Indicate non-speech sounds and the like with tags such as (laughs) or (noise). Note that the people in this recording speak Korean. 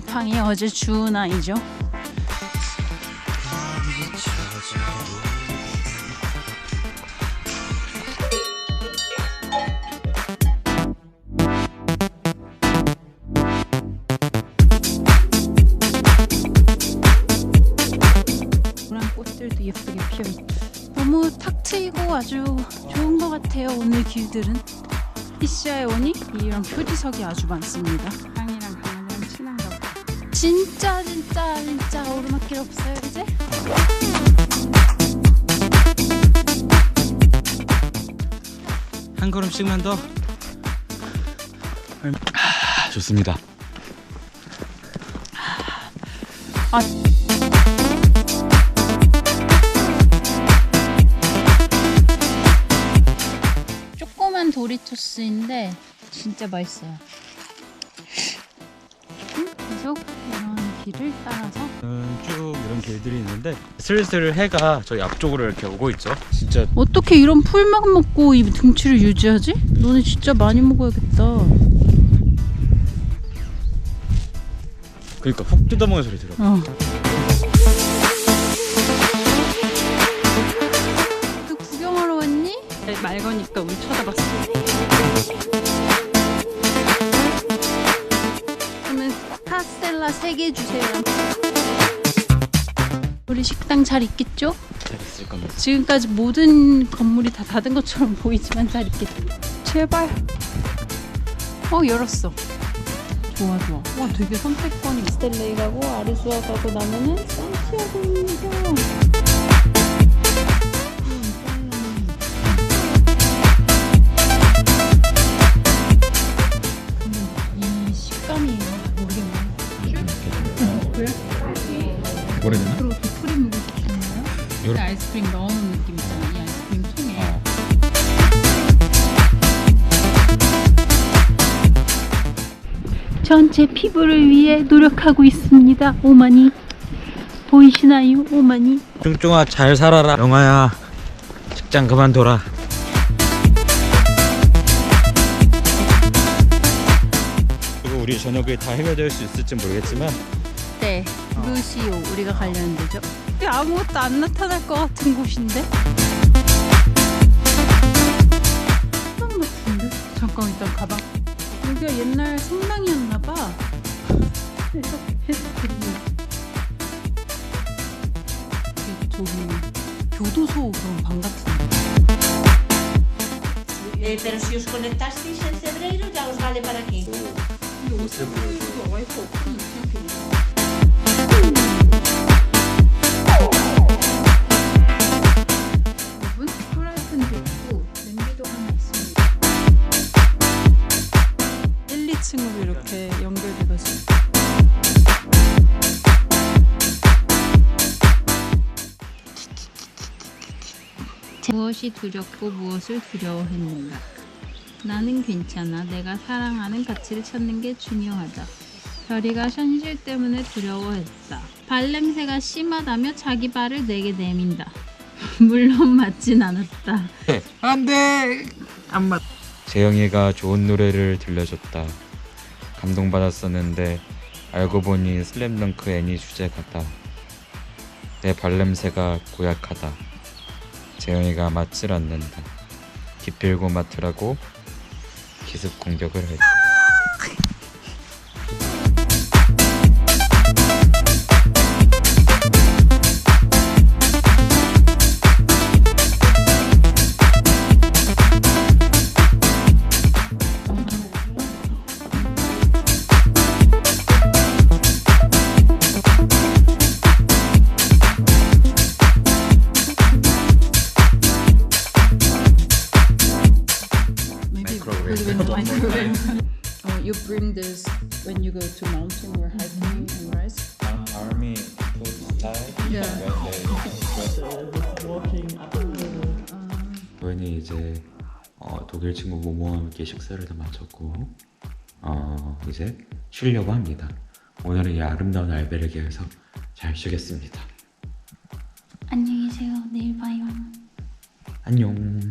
팡이 어제 주운 아이죠. 노란 꽃들도 예쁘게 피어있고. 너무 탁 트이고 아주 좋은 것 같아요 오늘 길들은. 이시아에 오니 이런 표지석이 아주 많습니다 진짜 진짜 진짜 오르막길 없어요 이제? 한 걸음씩만 더. 아, 좋습니다. 아. 조그만 도리토스인데 진짜 맛있어요 음, 계속 이런 길을 따라서 음, 쭉 이런 길들이 있는데 슬슬 해가 저희 앞쪽으로 이렇게 오고 있죠. 진짜 어떻게 이런 풀만 먹고 이 등치를 유지하지? 너네 진짜 많이 먹어야겠다. 그러니까 훅 뜯어먹는 소리 들어. 어. 또 구경하러 왔니? 말 거니까 우리 쳐다봤어. 스텔라 3개 주세요. 우리 식당 잘 있겠죠? 잘 있을 겁니다. 지금까지 모든 건물이 다 닫은 것처럼 보이지만 잘 있겠다. 제발. 어 열었어. 좋아 좋아. 와 되게 선택권이. 스텔레이 가고 아르수아 가고 나면은 산티아고입니다. 모르겠나? 그리고 도프림 먹을 수 있나요? 요런- 아이스크림 넣어놓은 느낌이잖아. 이 아이스크림 통에. 어. 전체 피부를 위해 노력하고 있습니다. 오마니 보이시나요? 오마니 쫑쫑아 잘 살아라. 영아야 직장 그만둬라. 그리고 우리 저녁에 다 해결될 수 있을지 모르겠지만 네 루시오 우리가 가려는 데죠. 여기 아무것도 안 나타날 것 같은 곳인데. 성당 같은데? 잠깐 일단 가방. 여기가 옛날 성당이었나 봐. 해석 해석 그리고 저기 교도소 그런 방 같은데. Eh, pero si os conectasteis en febrero ya os vale para aquí. 오븐 무엇이 두렵고 무엇을 두려워했는가? 나는 괜찮아. 내가 사랑하는 가치를 찾는 게 중요하다. 별이가 현실 때문에 두려워했다. 발냄새가 심하다며 자기 발을 내게 내민다. (laughs) 물론 맞진 않았다. 안돼 안 맞. 재영이가 좋은 노래를 들려줬다. 감동받았었는데 알고 보니 슬램덩크 애니 주제 같다. 내 발냄새가 고약하다. 재영이가 맞질 않는다. 기필고 맡으라고 기습 공격을 했다. Microwave. oh, you bring this when you go to mountain or hiking and rice? Army food style. Yeah. 저희는 이제 어, 독일 친구 모모와 함께 식사를 다 마쳤고 어, 이제 쉬려고 합니다. 오늘은 이 아름다운 알베르게에서 잘 쉬겠습니다. 안녕히 계세요. 내일 봐요. 안녕.